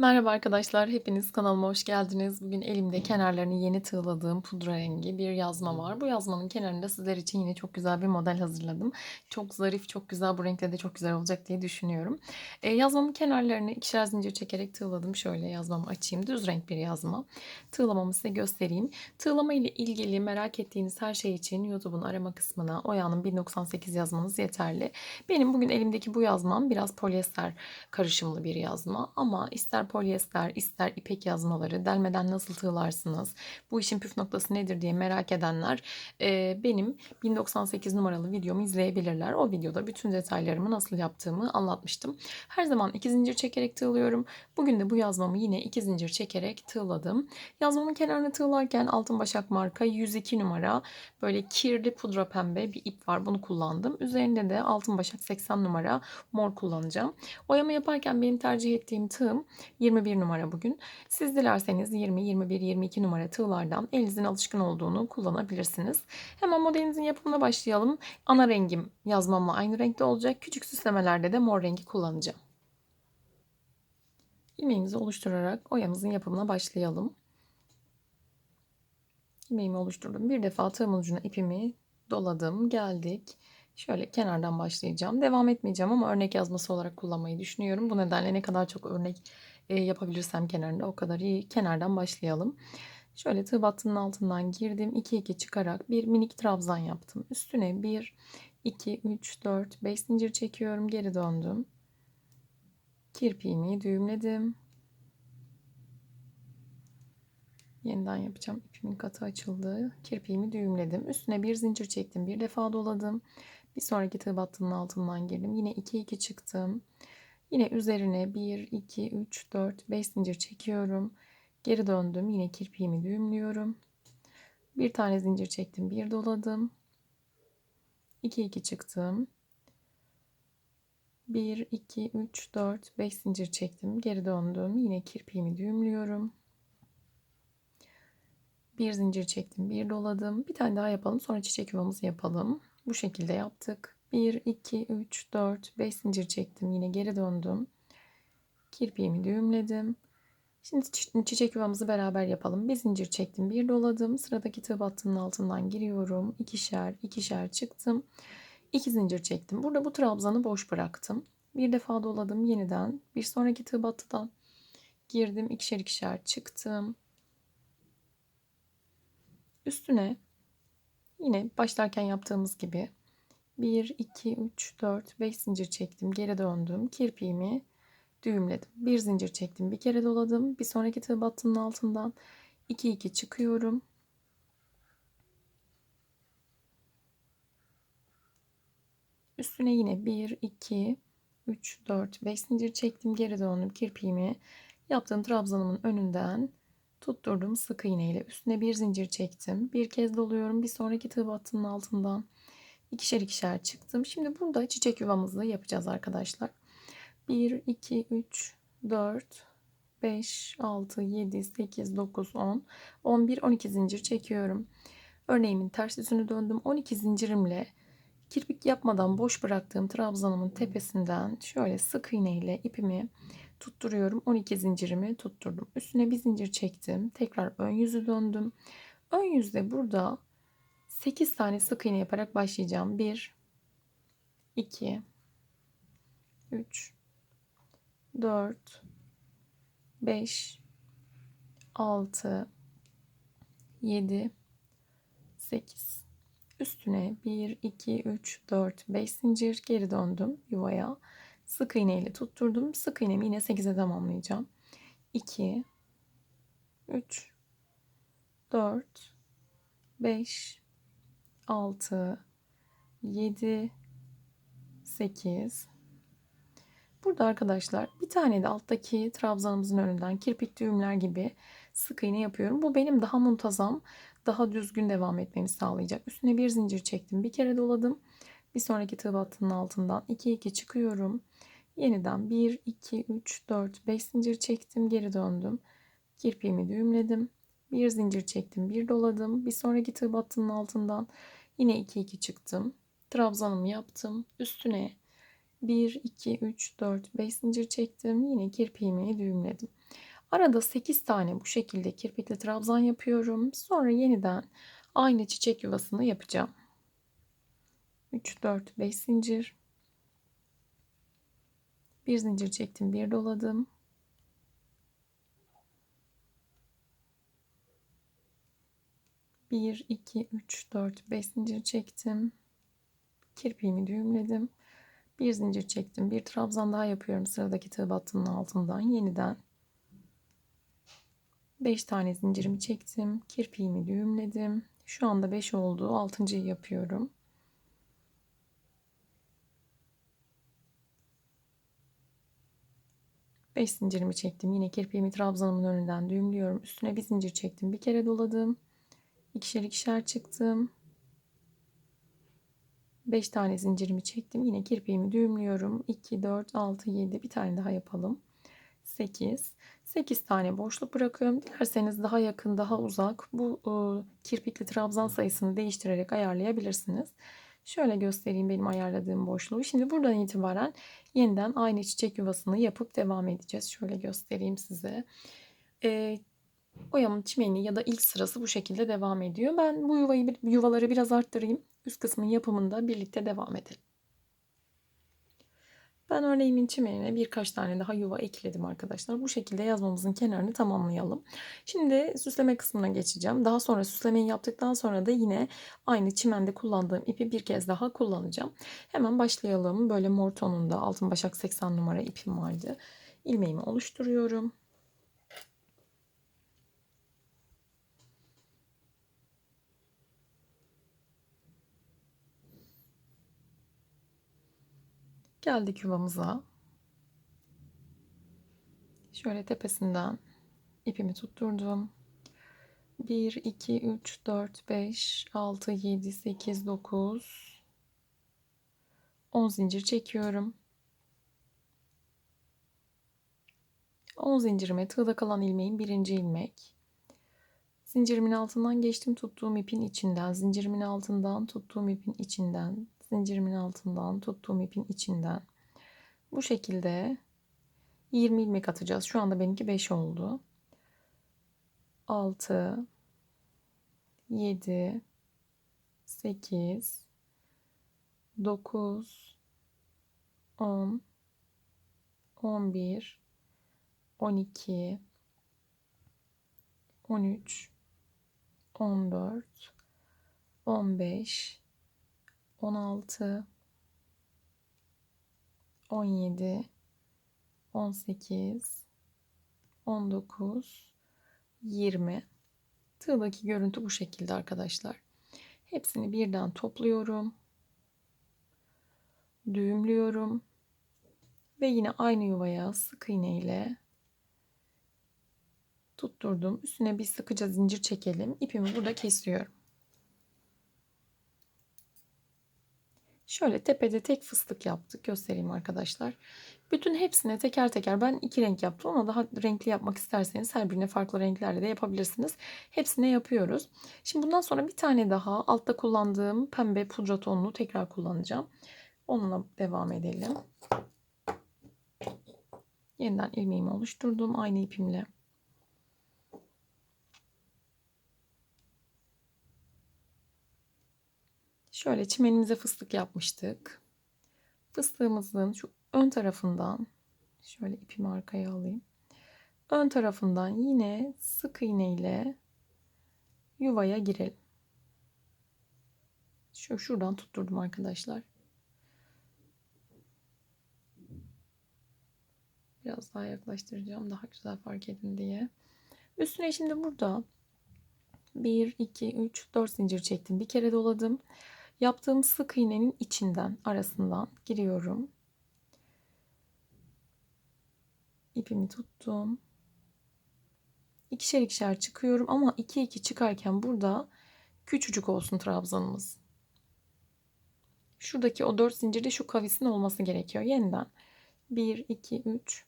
Merhaba arkadaşlar, hepiniz kanalıma hoş geldiniz. Bugün elimde kenarlarını yeni tığladığım pudra rengi bir yazma var. Bu yazmanın kenarında sizler için yine çok güzel bir model hazırladım. Çok zarif, çok güzel, bu renkle de çok güzel olacak diye düşünüyorum. E, yazmamın kenarlarını ikişer zincir çekerek tığladım. Şöyle yazmamı açayım. Düz renk bir yazma. Tığlamamı size göstereyim. Tığlama ile ilgili merak ettiğiniz her şey için YouTube'un arama kısmına Oya'nın 1098 yazmanız yeterli. Benim bugün elimdeki bu yazmam biraz polyester karışımlı bir yazma ama ister polyester, ister ipek yazmaları delmeden nasıl tığlarsınız, bu işin püf noktası nedir diye merak edenler e, benim 1098 numaralı videomu izleyebilirler. O videoda bütün detaylarımı nasıl yaptığımı anlatmıştım. Her zaman iki zincir çekerek tığlıyorum. Bugün de bu yazmamı yine iki zincir çekerek tığladım. Yazmamın kenarını tığlarken Altın Başak marka 102 numara böyle kirli pudra pembe bir ip var. Bunu kullandım. Üzerinde de Altın Başak 80 numara mor kullanacağım. Oyama yaparken benim tercih ettiğim tığım 21 numara bugün. Siz dilerseniz 20, 21, 22 numara tığlardan elinizin alışkın olduğunu kullanabilirsiniz. Hemen modelinizin yapımına başlayalım. Ana rengim yazmamla aynı renkte olacak. Küçük süslemelerde de mor rengi kullanacağım. İlmeğimizi oluşturarak oyamızın yapımına başlayalım. İlmeğimi oluşturdum. Bir defa tığımın ucuna ipimi doladım. Geldik. Şöyle kenardan başlayacağım. Devam etmeyeceğim ama örnek yazması olarak kullanmayı düşünüyorum. Bu nedenle ne kadar çok örnek e, yapabilirsem kenarında o kadar iyi. Kenardan başlayalım. Şöyle tığ battının altından girdim. 2 2 çıkarak bir minik trabzan yaptım. Üstüne 1 2 3 4 5 zincir çekiyorum. Geri döndüm. Kirpiğimi düğümledim. Yeniden yapacağım. İpimin katı açıldı. Kirpiğimi düğümledim. Üstüne bir zincir çektim. Bir defa doladım. Bir sonraki tığ battının altından girdim. Yine 2 2 çıktım. Yine üzerine 1 2 3 4 5 zincir çekiyorum. Geri döndüm. Yine kirpiğimi düğümlüyorum. Bir tane zincir çektim. Bir doladım. 2 2 çıktım. 1 2 3 4 5 zincir çektim. Geri döndüm. Yine kirpiğimi düğümlüyorum. Bir zincir çektim. Bir doladım. Bir tane daha yapalım. Sonra çiçek yuvamızı yapalım. Bu şekilde yaptık. 1, 2, 3, 4, 5 zincir çektim. Yine geri döndüm. Kirpiğimi düğümledim. Şimdi çiçek yuvamızı beraber yapalım. Bir zincir çektim. Bir doladım. Sıradaki tığ battının altından giriyorum. İkişer, ikişer çıktım. İki zincir çektim. Burada bu trabzanı boş bıraktım. Bir defa doladım yeniden. Bir sonraki tığ battıdan girdim. ikişer ikişer çıktım. Üstüne yine başlarken yaptığımız gibi 1, 2, 3, 4, 5 zincir çektim. Geri döndüm. Kirpiğimi düğümledim. Bir zincir çektim. Bir kere doladım. Bir sonraki tığ battının altından 2, 2 çıkıyorum. Üstüne yine 1, 2, 3, 4, 5 zincir çektim. Geri döndüm. Kirpiğimi yaptığım trabzanımın önünden tutturdum sık iğne ile üstüne bir zincir çektim. Bir kez doluyorum. Bir sonraki tığ battının altından ikişer ikişer çıktım. Şimdi burada çiçek yuvamızı yapacağız arkadaşlar. 1, 2, 3, 4, 5, 6, 7, 8, 9, 10, 11, 12 zincir çekiyorum. Örneğimin ters yüzünü döndüm. 12 zincirimle kirpik yapmadan boş bıraktığım trabzanımın tepesinden şöyle sık iğne ile ipimi tutturuyorum. 12 zincirimi tutturdum. Üstüne bir zincir çektim. Tekrar ön yüzü döndüm. Ön yüzde burada 8 tane sık iğne yaparak başlayacağım. 1 2 3 4 5 6 7 8 üstüne 1 2 3 4 5 zincir. Geri döndüm yuvaya. Sık iğne ile tutturdum. Sık iğnemi yine 8'e tamamlayacağım. 2 3 4 5 6 7 8 Burada arkadaşlar bir tane de alttaki trabzanımızın önünden kirpik düğümler gibi sık iğne yapıyorum. Bu benim daha muntazam, daha düzgün devam etmemi sağlayacak. Üstüne bir zincir çektim. Bir kere doladım. Bir sonraki tığ battının altından 2 2 çıkıyorum. Yeniden 1 2 3 4 5 zincir çektim. Geri döndüm. Kirpiğimi düğümledim. Bir zincir çektim. Bir doladım. Bir sonraki tığ battının altından Yine 2 2 çıktım. Trabzanımı yaptım. Üstüne 1, 2, 3, 4, 5 zincir çektim. Yine kirpiğimi düğümledim. Arada 8 tane bu şekilde kirpikli trabzan yapıyorum. Sonra yeniden aynı çiçek yuvasını yapacağım. 3, 4, 5 zincir. Bir zincir çektim, bir doladım. Bir, iki, üç, dört, beş zincir çektim. Kirpiğimi düğümledim. Bir zincir çektim. Bir trabzan daha yapıyorum sıradaki tığ battının altından. Yeniden 5 tane zincirimi çektim. Kirpiğimi düğümledim. Şu anda 5 oldu. 6.yı yapıyorum. Beş zincirimi çektim. Yine kirpiğimi trabzanımın önünden düğümlüyorum. Üstüne bir zincir çektim. Bir kere doladım. İkişer ikişer çıktım. 5 tane zincirimi çektim. Yine kirpiğimi düğümlüyorum. 2, 4, 6, 7 bir tane daha yapalım. 8. 8 tane boşluk bırakıyorum. Dilerseniz daha yakın, daha uzak bu e, kirpikli trabzan sayısını değiştirerek ayarlayabilirsiniz. Şöyle göstereyim benim ayarladığım boşluğu. Şimdi buradan itibaren yeniden aynı çiçek yuvasını yapıp devam edeceğiz. Şöyle göstereyim size. E, Oyamın çimeni ya da ilk sırası bu şekilde devam ediyor. Ben bu yuvayı yuvaları biraz arttırayım. Üst kısmın yapımında birlikte devam edelim. Ben örneğimin çimenine birkaç tane daha yuva ekledim arkadaşlar. Bu şekilde yazmamızın kenarını tamamlayalım. Şimdi süsleme kısmına geçeceğim. Daha sonra süslemeyi yaptıktan sonra da yine aynı çimende kullandığım ipi bir kez daha kullanacağım. Hemen başlayalım. Böyle mor tonunda altın başak 80 numara ipim vardı. İlmeğimi oluşturuyorum. Geldik yuvamıza. Şöyle tepesinden ipimi tutturdum. 1, 2, 3, 4, 5, 6, 7, 8, 9, 10 zincir çekiyorum. 10 zincirime tığda kalan ilmeğin birinci ilmek. Zincirimin altından geçtim tuttuğum ipin içinden, zincirimin altından tuttuğum ipin içinden, zincirimin altından tuttuğum ipin içinden bu şekilde 20 ilmek atacağız. Şu anda benimki 5 oldu. 6 7 8 9 10 11 12 13 14 15 16 17 18 19 20 Tığdaki görüntü bu şekilde arkadaşlar. Hepsini birden topluyorum. Düğümlüyorum. Ve yine aynı yuvaya sık iğne ile tutturdum. Üstüne bir sıkıca zincir çekelim. İpimi burada kesiyorum. Şöyle tepede tek fıstık yaptık. Göstereyim arkadaşlar. Bütün hepsine teker teker ben iki renk yaptım ama daha renkli yapmak isterseniz her birine farklı renklerle de yapabilirsiniz. Hepsine yapıyoruz. Şimdi bundan sonra bir tane daha altta kullandığım pembe pudra tonunu tekrar kullanacağım. Onunla devam edelim. Yeniden ilmeğimi oluşturdum aynı ipimle. Şöyle çimenimize fıstık yapmıştık. Fıstığımızın şu ön tarafından şöyle ipimi arkaya alayım. Ön tarafından yine sık iğne ile yuvaya girelim. Şu şuradan tutturdum arkadaşlar. Biraz daha yaklaştıracağım daha güzel fark edin diye. Üstüne şimdi burada 1 2 3 4 zincir çektim. Bir kere doladım. Yaptığım sık iğnenin içinden arasından giriyorum. İpimi tuttum. İkişer ikişer çıkıyorum ama iki iki çıkarken burada küçücük olsun trabzanımız. Şuradaki o dört zincirde şu kavisin olması gerekiyor. Yeniden 1, 2, 3,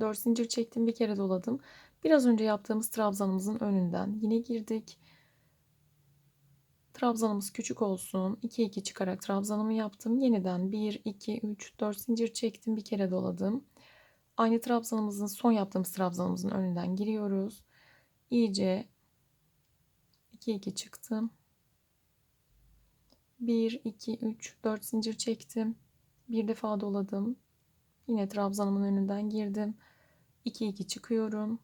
4 zincir çektim. Bir kere doladım. Biraz önce yaptığımız trabzanımızın önünden yine girdik Trabzanımız küçük olsun. 2 2 çıkarak trabzanımı yaptım. Yeniden 1 2 3 4 zincir çektim. Bir kere doladım. Aynı trabzanımızın son yaptığımız trabzanımızın önünden giriyoruz. İyice 2 2 çıktım. 1 2 3 4 zincir çektim. Bir defa doladım. Yine trabzanımın önünden girdim. 2 2 çıkıyorum.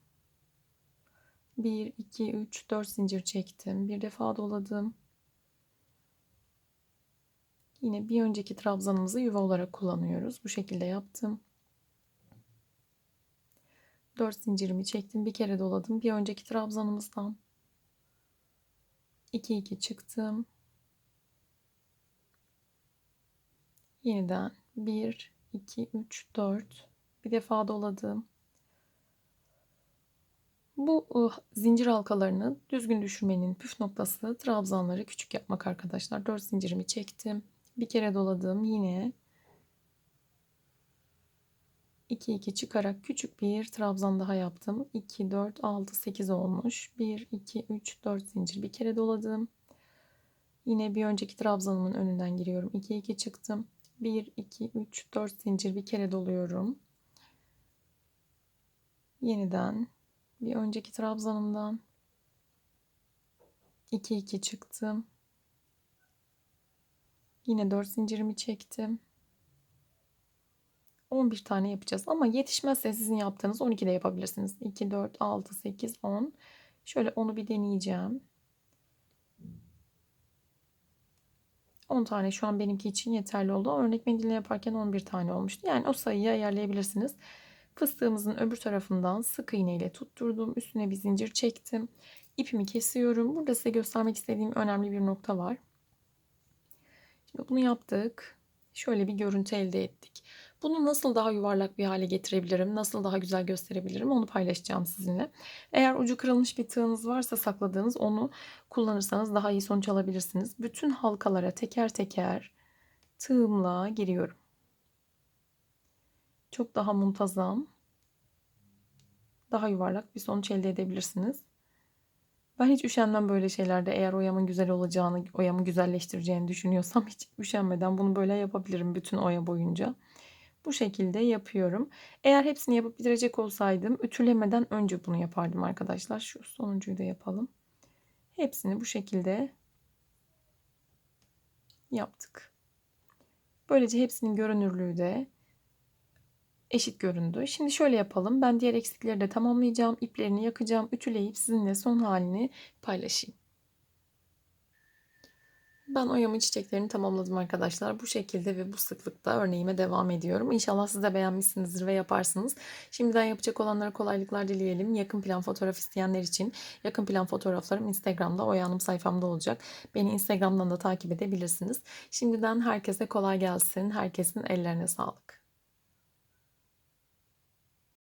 1 2 3 4 zincir çektim. Bir defa doladım. Yine bir önceki trabzanımızı yuva olarak kullanıyoruz. Bu şekilde yaptım. 4 zincirimi çektim. Bir kere doladım. Bir önceki trabzanımızdan 2 2 çıktım. Yeniden 1 2 3 4 bir defa doladım. Bu ıh, zincir halkalarını düzgün düşürmenin püf noktası trabzanları küçük yapmak arkadaşlar. 4 zincirimi çektim. Bir kere doladım. Yine 2 2 çıkarak küçük bir trabzan daha yaptım. 2 4 6 8 olmuş. 1 2 3 4 zincir bir kere doladım. Yine bir önceki trabzanımın önünden giriyorum. 2 2 çıktım. 1 2 3 4 zincir bir kere doluyorum. Yeniden bir önceki trabzanımdan 2 2 çıktım. Yine 4 zincirimi çektim. 11 tane yapacağız. Ama yetişmezse sizin yaptığınız 12 de yapabilirsiniz. 2, 4, 6, 8, 10. Şöyle onu bir deneyeceğim. 10 tane şu an benimki için yeterli oldu. Örnek mendilini yaparken 11 tane olmuştu. Yani o sayıyı ayarlayabilirsiniz. Fıstığımızın öbür tarafından sık iğne ile tutturdum. Üstüne bir zincir çektim. İpimi kesiyorum. Burada size göstermek istediğim önemli bir nokta var. Şimdi bunu yaptık. Şöyle bir görüntü elde ettik. Bunu nasıl daha yuvarlak bir hale getirebilirim, nasıl daha güzel gösterebilirim onu paylaşacağım sizinle. Eğer ucu kırılmış bir tığınız varsa sakladığınız onu kullanırsanız daha iyi sonuç alabilirsiniz. Bütün halkalara teker teker tığımla giriyorum. Çok daha muntazam, daha yuvarlak bir sonuç elde edebilirsiniz. Ben hiç üşenmem böyle şeylerde. Eğer oyamın güzel olacağını, oyamı güzelleştireceğini düşünüyorsam hiç üşenmeden bunu böyle yapabilirim bütün oya boyunca. Bu şekilde yapıyorum. Eğer hepsini yapıp bitirecek olsaydım ütülemeden önce bunu yapardım arkadaşlar. Şu sonuncuyu da yapalım. Hepsini bu şekilde yaptık. Böylece hepsinin görünürlüğü de eşit göründü. Şimdi şöyle yapalım. Ben diğer eksikleri de tamamlayacağım. İplerini yakacağım. Ütüleyip sizinle son halini paylaşayım. Ben oyamın çiçeklerini tamamladım arkadaşlar. Bu şekilde ve bu sıklıkta örneğime devam ediyorum. İnşallah siz de beğenmişsinizdir ve yaparsınız. Şimdiden yapacak olanlara kolaylıklar dileyelim. Yakın plan fotoğraf isteyenler için yakın plan fotoğraflarım Instagram'da Oya sayfamda olacak. Beni Instagram'dan da takip edebilirsiniz. Şimdiden herkese kolay gelsin. Herkesin ellerine sağlık.